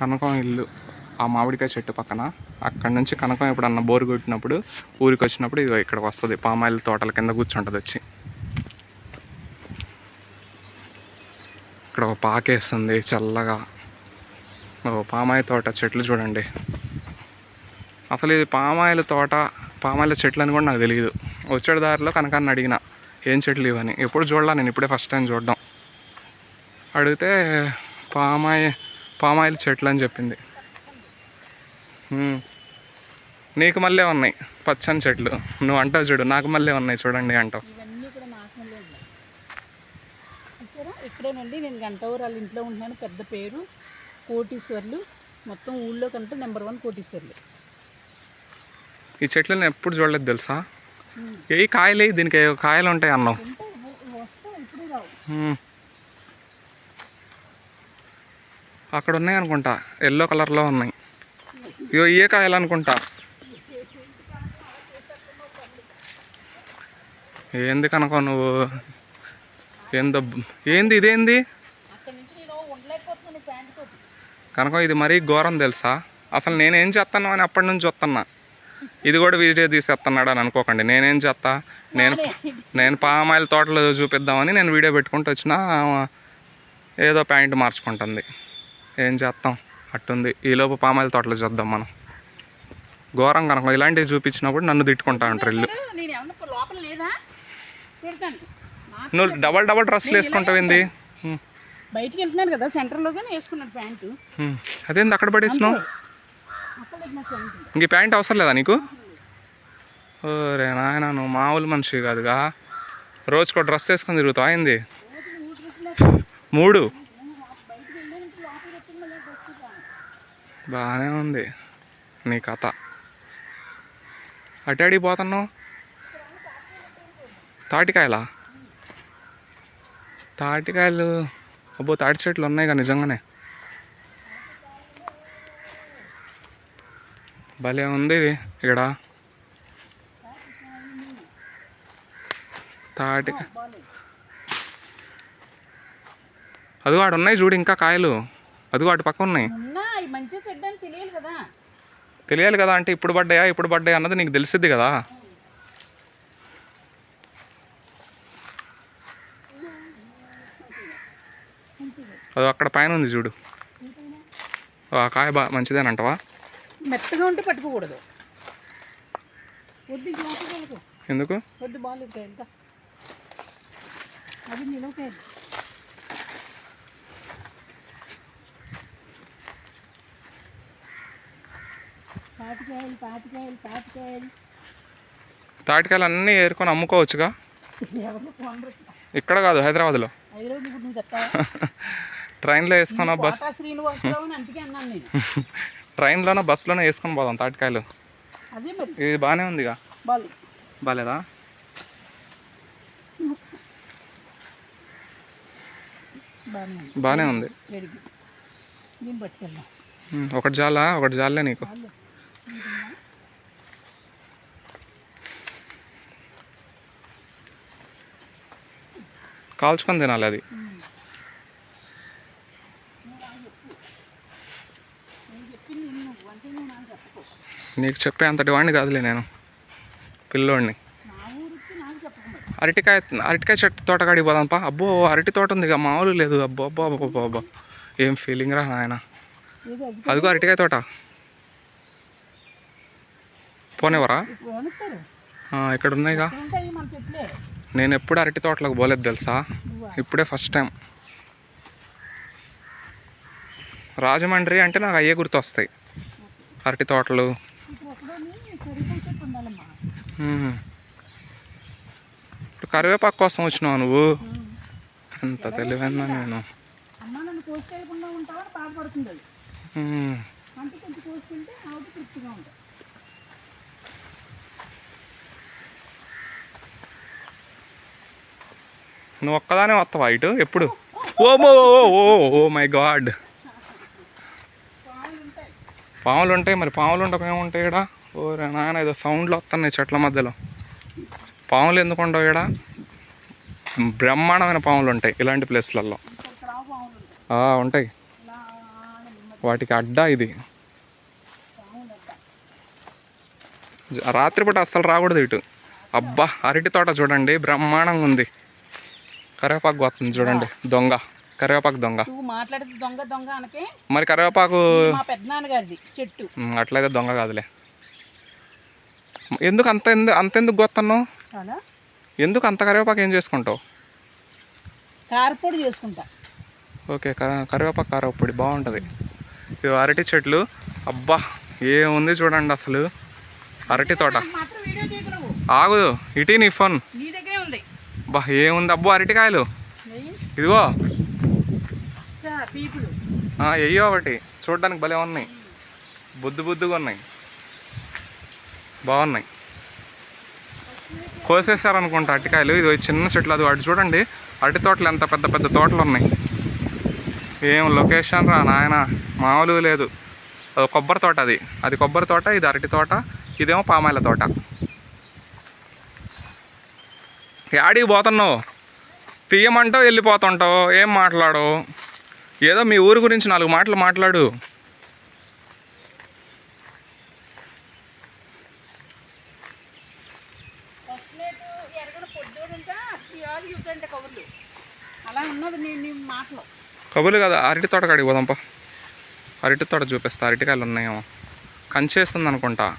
కనకం ఇల్లు ఆ మామిడికాయ చెట్టు పక్కన. అక్కడ నుంచి కనకం ఎప్పుడన్నా బోరు కొట్టినప్పుడు ఊరికి వచ్చినప్పుడు ఇదిగో ఇక్కడికి వస్తుంది. పామాయిల్ తోటల కింద కూర్చుంటుంది వచ్చి. ఇక్కడ ఒక పాకేస్తుంది చల్లగా. పామాయి పామాయిల్ తోట చెట్లు చూడండి. అసలు ఇది పామాయిల్ తోట పామాయిల్ చెట్లు అని కూడా నాకు తెలియదు వచ్చే దారిలో కనకాన్ని అడిగిన ఏం చెట్లు ఇవని? ఎప్పుడు చూడలా నేను ఇప్పుడే ఫస్ట్ టైం చూడడం. అడిగితే పామాయి పామాయిల్ చెట్లు అని చెప్పింది. నీకు మళ్ళీ ఉన్నాయి పచ్చని చెట్లు. నువ్వు అంటావు చూడు నాకు మళ్ళీ ఉన్నాయి చూడండి అంటావు. ఇక్కడేనండి నేను గంటవరం వాళ్ళ ఇంట్లో ఉంటున్నాను పెద్ద పేరు కోటీశ్వర్లు. మొత్తం ఊళ్ళో కంటే నెంబర్ వన్ కోటీశ్వర్లు. ఈ చెట్లు నేను ఎప్పుడు చూడలేదు తెలుసా. ఏ కాయలే దీనికి కాయలు ఉంటాయి అన్నావు. అక్కడ ఉన్నాయి అనుకుంటా. ఎల్లో కలర్లో ఉన్నాయి. ఇగో ఏ కాయలు అనుకుంటా. ఏంది కనుకో నువ్వు? ఏందో ఏంది ఇదేంది? కనుక ఇది మరీ ఘోరం తెలుసా? అసలు నేనేం చేస్తాను అని అప్పటి నుంచి వస్తున్నా ఇది కూడా వీడియో తీసేస్తున్నాడు అని అనుకోకండి. నేనేం చేస్తా నేను. నేను పామాయిల్ తోటలో చూపిద్దామని నేను వీడియో పెట్టుకుంటూ వచ్చినా ఏదో ప్యాంట్ మార్చుకుంటుంది. ఏం చేస్తాం అట్టుంది. ఈలోపు పామాయిల్ తోటలో చూద్దాం మనం. ఘోరం కనుక ఇలాంటివి చూపించినప్పుడు నన్ను తిట్టుకుంటా ఉంటారు ఇల్లు. నువ్వు డబల్ డబల్ డ్రెస్సులు వేసుకుంటావు ఏంది? ఉమ్, బయటికి వెళ్తున్నాను కదా సెంటర్లోగానే ప్యాంటు. అదేంది అక్కడ పడేసినావు? ఇంక ప్యాంట్ అవసరం లేదా నీకు? ఓరే నాయన నువ్వు మామూలు మనిషి కాదుగా. రోజుకో డ్రెస్ వేసుకొని తిరుగుతావు అయింది మూడు? బాగానే ఉంది నీ కథ. అటాడికి పోతున్నావు? తాటికాయలా? తాటికాయలు అబ్బో తాటి చెట్లు ఉన్నాయి కదా నిజంగానే. భలే ఉంది ఇక్కడ. తాటి అదిగో ఆడు ఉన్నాయి చూడు ఇంకా కాయలు. అదిగో అటు పక్క ఉన్నాయి. మంచిగా చెడ్డని తెలియాలి కదా. తెలియాలి కదా అంటే ఇప్పుడు పడ్డాయా ఇప్పుడు పడ్డాయా అన్నది నీకు తెలిసిద్ది కదా. అది అక్కడ పైన ఉంది చూడు. ఆ కాయ బా మంచిదేనంటవా? మెత్తగా ఉంటే పట్టుకోకూడదు. వద్దు ఎందుకు? వద్దు బాగాలేదు అది నిలవకాయలు తాటికాయలు అన్నీ ఏరుకొని అమ్ముకోవచ్చుగా? ఇక్కడ కాదు హైదరాబాద్లో. ట్రైన్లో వేసుకొని బస్ ట్రైన్లోనో బస్సులోనో వేసుకొని పోదాం తాటికాయలు. ఇది బాగానే ఉందిగా. బాలు. బాలేదా? బాగానే ఉంది. ఒకటి జాలా ఒకటి జాలే నీకు. కాల్చుకొని తినాలి అది. నీకు చెప్పే అంతటి వాడిని కాదులే నేను. పిల్లోడిని. అరటికాయ అరటికాయ చెట్టు తోటకాడికి పోదాంపా. అబ్బో అరటి తోట ఉంది ఇక మామూలు లేదు. అబ్బో అబ్బో అబ్బో అబ్బో ఏం ఫీలింగ్ రా నాయన. అది అదిగో అరటికాయ తోట. పోనేవరా ఇక్కడ ఉన్నాయిగా నేను ఎప్పుడు అరటి తోటలకు పోలేదు తెలుసా? ఇప్పుడే ఫస్ట్ టైం. రాజమండ్రి అంటే నాకు అయ్యే గుర్తొస్తాయి. అరటి తోటలు. ఇప్పుడు కరివేపాకు కోసం వచ్చినావు నువ్వు? ఎంత తెలివైందా నేను. కోసుకెళ్ళకుండా బాధపడుతుంది. అంటే కొంచెం కోసుకుంటే ఆవిడ తృప్తిగా ఉంటుంది నువ్వు ఒక్కదానే వస్తావా ఇటు? ఎప్పుడు? Oh oh oh my god. పాములు ఉంటాయి మరి పాములు ఉండక ఏముంటాయి ఇక్కడ ఓ నాయన ఏదో సౌండ్లు వస్తున్నాయి చెట్ల మధ్యలో. పాములు ఎందుకు ఉండవు ఇక్కడ బ్రహ్మాండమైన పాములు ఉంటాయి ఇలాంటి ప్లేస్లలో. ఉంటాయి. వాటికి అడ్డా ఇది. రాత్రిపూట అస్సలు రాకూడదు ఇటు. అబ్బా అరటి తోట చూడండి బ్రహ్మాండంగా ఉంది. కరివేపాకు వస్తుంది చూడండి. దొంగ. కరివేపాకు దొంగ. నువ్వు మాట్లాడితే దొంగ దొంగ అనకే మరి కరివేపాకు మా పెద్దనాన్నగారిది చెట్టు. అట్లయితే దొంగ కాదులే. ఎందుకు అంత ఎందు అంతెందుకు గొత్తన్నావు చాలా. ఎందుకు అంత కరివేపాకు ఏం చేసుకుంటావు? కారపొడి చేసుకుంటా. ఓకే కర- కరివేపాకు కారపొడి బాగుంటుంది. ఇవి అరటి చెట్లు. అబ్బా ఏముంది చూడండి అసలు. అరటి తోట. ఆగు ఇటీ నీ ఫోన్. బా ఏముంది అబ్బో అరటికాయలు ఇదిగో. ఎయ్యో ఒకటి. చూడడానికి భలే ఉన్నాయి. బుద్ధు బుద్దుగా ఉన్నాయి. బాగున్నాయి. కోసేసారనుకుంటా అరటికాయలు. ఇది చిన్న చెట్లు అది వాటి చూడండి. అరటి తోటలు ఎంత పెద్ద పెద్ద తోటలు ఉన్నాయి. ఏం లొకేషన్ రా నాయన. మామూలు లేదు. అది కొబ్బరి తోట అది. అది కొబ్బరి తోట ఇది అరటి తోట ఇదేమో పామాయిల తోట. యాడికి పోతున్నావు? తీయమంటావు వెళ్ళిపోతుంటావు? ఏం మాట్లాడవు? ఏదో మీ ఊరు గురించి నాలుగు మాటలు మాట్లాడు. కబుర్లు. కదా అరటి తోట కాడికి పోదాంపా. అరటి తోట చూపిస్తా అరటికాయలు ఉన్నాయేమో. కంచేస్తుంది అనుకుంటా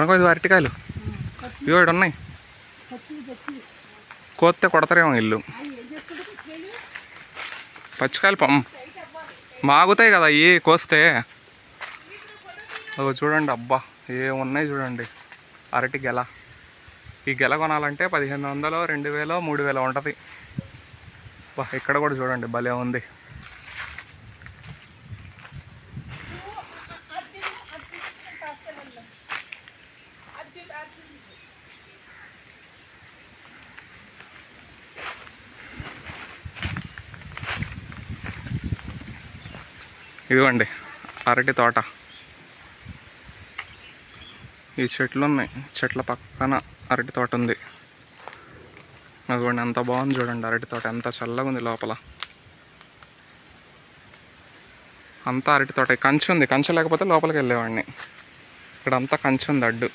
కనుక ఇది అరటికాయలు. ఇవి ఉన్నాయి. కోస్తే కొడతారేమో ఇల్లు. పచ్చికాయలు పం మాగుతాయి కదా ఇవి కోస్తే. అదో చూడండి అబ్బా ఏమున్నాయి చూడండి. అరటి గెల. ఈ గెల కొనాలంటే పదిహేను వందలు రెండు వేలు మూడు వేలు ఉంటుంది. ఇక్కడ కూడా చూడండి భలే ఉంది. ఇదిగోండి అరటి తోట. ఈ చెట్లు ఉన్నాయి. చెట్ల పక్కన అరటి తోట ఉంది. అదిగోండి ఎంత బాగుంది చూడండి అరటి తోట. ఎంత చల్లగా ఉంది లోపల. అంతా అరటి తోట. కంచె ఉంది. కంచె లేకపోతే లోపలికి వెళ్ళేవాడిని. ఇక్కడ అంతా కంచె ఉంది అడ్డు.